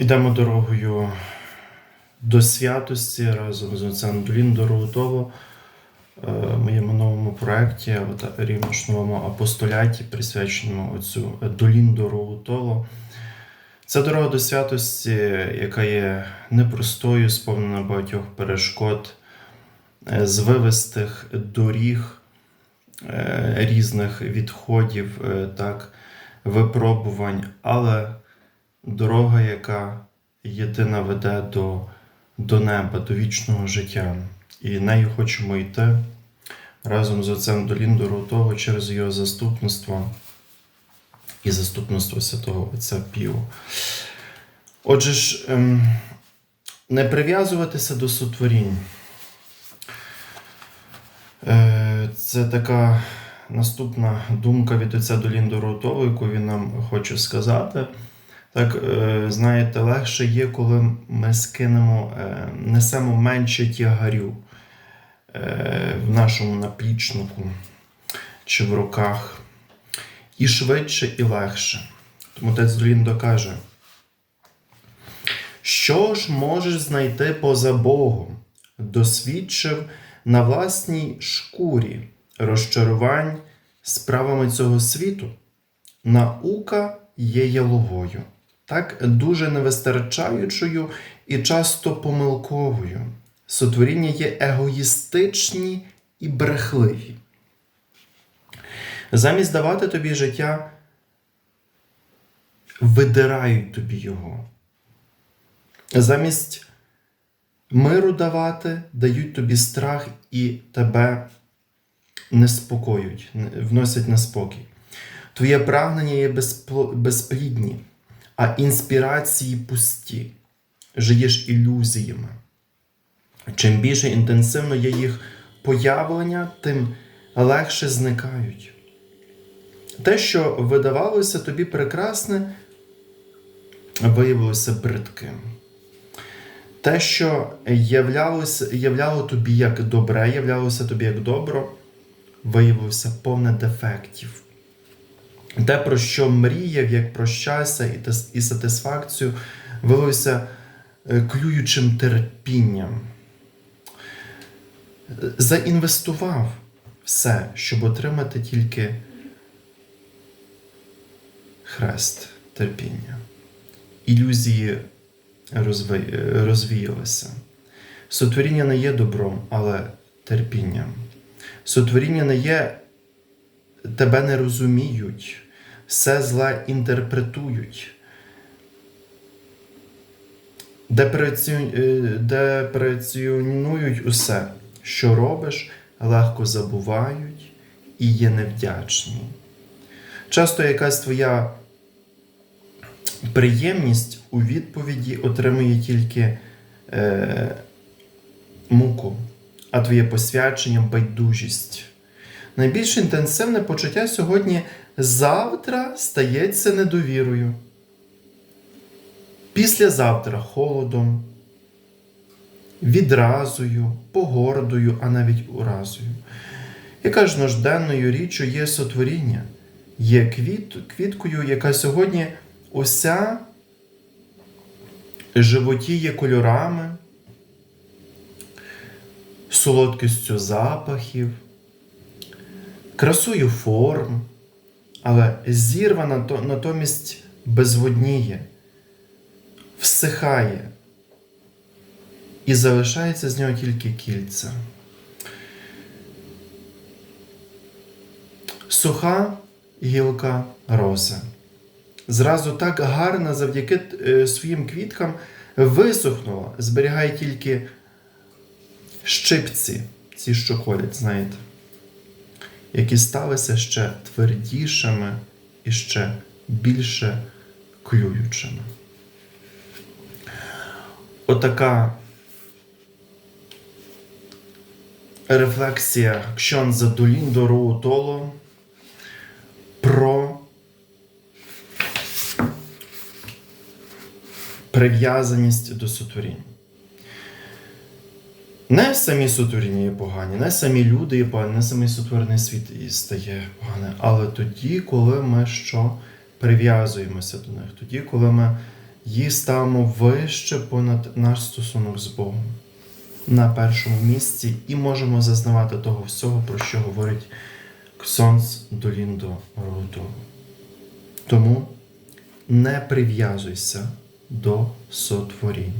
Ідемо дорогою до святості разом з отцем Долін Дороготово е, в моєму новому проєкті, новому апостоляті, присвяченому отцю Долін Дороготово. Це дорога до святості, яка є непростою, сповнена багатьох перешкод, е, звивистих доріг, е, різних відходів, е, так, випробувань, але дорога, яка єдина веде до, до неба, до вічного життя. І нею хочемо йти разом з отцем Долін Доротого через його заступництво і заступництво святого Отця Піо. Отже ж, ем, не прив'язуватися до сотворінь. Е, Це така наступна думка від отця Долін Доротова, яку він нам хоче сказати. Так, е, знаєте, легше є, коли ми скинемо, е, несемо менше тягарю е, в нашому наплічнику чи в руках. І швидше, і легше. Тому отець Долін докаже, що ж можеш знайти поза Богом, досвідчив на власній шкурі розчарувань справами цього світу. Наука є яловою, так дуже невистачаючою і часто помилковою. Сотворіння є егоїстичні і брехливі. Замість давати тобі життя, видирають тобі його. Замість миру давати, дають тобі страх і тебе неспокоюють, вносять неспокій. Твоє прагнення є безплідні, а інспірації пусті, жиєш ілюзіями. Чим більше інтенсивно є їх появлення, тим легше зникають. Те, що видавалося тобі прекрасне, виявилося бридким. Те, що являлося, являло тобі як добре, являлося тобі як добро, виявилося повне дефектів. Те, про що мріяв, як про щастя і, сатисфакцію, виявилося е, клюючим терпінням. Заінвестував все, щоб отримати тільки хрест терпіння. Ілюзії розвіялися. Сотворіння не є добром, але терпінням. Сотворіння не є тебе не розуміють, все зле інтерпретують. Депреці- е, Депреціонують усе, що робиш, легко забувають і є невдячні. Часто якась твоя приємність у відповіді отримує тільки е, муку, а твоє посвячення байдужість. Найбільш інтенсивне почуття сьогодні завтра стається недовірою. Післязавтра холодом, відразою, погордою, а навіть уразою. Яка ж нужденною річчю є сотворіння, є квіт, квіткою, яка сьогодні уся животіє кольорами, солодкістю запахів, красою форм, але зірвана натомість безводніє, всихає, і залишається з нього тільки кільця. Суха гілка рози. Зразу так гарна завдяки е, своїм квіткам висохнула, зберігає тільки щипці, ці, що колять, знаєте, які сталися ще твердішими і ще більше клюючими. Отака рефлексія Ксьонза Доліндо Роутоло про прив'язаність до сотворінь. Не самі сотворіння є погані, не самі люди є погані, не самий сотворений світ і стає погане. Але тоді, коли ми що прив'язуємося до них, тоді, коли ми їх ставимо вище понад наш стосунок з Богом на першому місці і можемо зазнавати того всього, про що говорить Ксонс Доліндо Роуто. Тому не прив'язуйся до сотворінь.